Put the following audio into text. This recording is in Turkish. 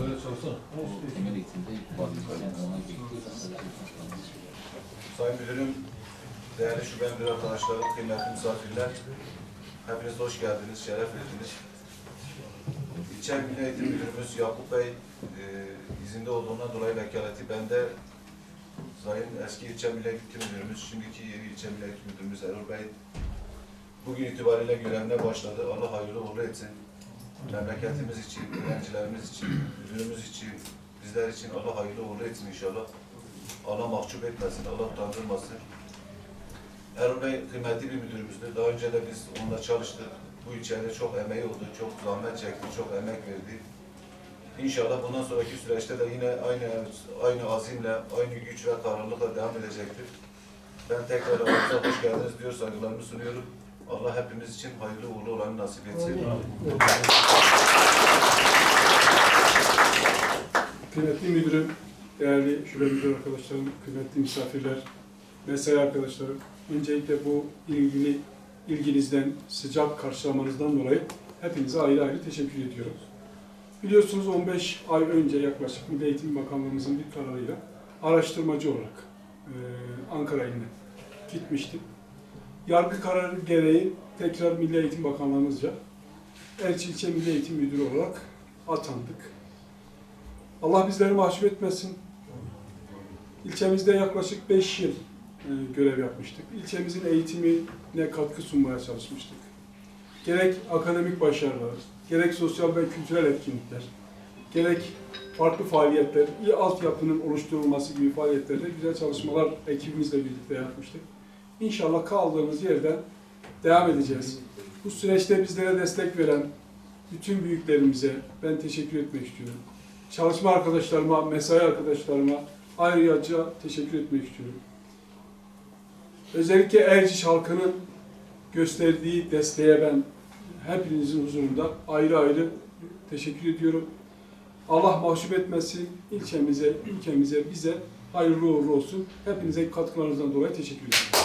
böyle çalışsana. Sayın Müdürüm, değerli şube müdür arkadaşlarım, kıymetli misafirler, hepiniz hoş geldiniz, şeref verdiniz. İlçe Milli Eğitim Müdürümüz Yakup Bey e, izinde olduğundan dolayı vekaleti bende Sayın eski ilçe Milli Eğitim Müdürümüz, şimdiki yeni ilçe Milli Eğitim Müdürümüz Erol Bey bugün itibariyle görevine başladı. Allah hayırlı uğurlu etsin. Memleketimiz için, öğrencilerimiz için, müdürümüz için, bizler için Allah hayırlı uğurlu etsin inşallah. Allah mahcup etmesin, Allah utandırmasın. Erol Bey kıymetli bir müdürümüzdür. Daha önce de biz onunla çalıştık. Bu ilçede çok emeği oldu, çok zahmet çekti, çok emek verdi. İnşallah bundan sonraki süreçte de yine aynı aynı azimle, aynı güç ve kararlılıkla devam edecektir. Ben tekrar aramıza hoş geldiniz diyor, saygılarımı sunuyorum. Allah hepimiz için hayırlı uğurlu olanı nasip etsin. Kıymetli müdürüm, değerli şube müdür arkadaşlarım, kıymetli misafirler, mesai arkadaşlarım. Öncelikle bu ilgili ilginizden, sıcak karşılamanızdan dolayı hepinize ayrı ayrı teşekkür ediyorum. Biliyorsunuz 15 ay önce yaklaşık Milli Eğitim Bakanlığımızın bir kararıyla araştırmacı olarak eee, Ankara iline gitmiştim. Yargı kararı gereği tekrar Milli Eğitim Bakanlığımızca İlçe Milli Eğitim Müdürü olarak atandık. Allah bizleri mahcup etmesin. İlçemizde yaklaşık 5 yıl e, görev yapmıştık. İlçemizin eğitimine katkı sunmaya çalışmıştık. Gerek akademik başarılar, gerek sosyal ve kültürel etkinlikler, gerek farklı faaliyetler, iyi altyapının oluşturulması gibi faaliyetlerde güzel çalışmalar ekibimizle birlikte yapmıştık. İnşallah kaldığımız yerden devam edeceğiz. Bu süreçte bizlere destek veren bütün büyüklerimize ben teşekkür etmek istiyorum çalışma arkadaşlarıma, mesai arkadaşlarıma ayrıca teşekkür etmek istiyorum. Özellikle Erciş halkının gösterdiği desteğe ben hepinizin huzurunda ayrı ayrı teşekkür ediyorum. Allah mahcup etmesin ilçemize, ülkemize, bize hayırlı uğurlu olsun. Hepinize katkılarınızdan dolayı teşekkür ederim.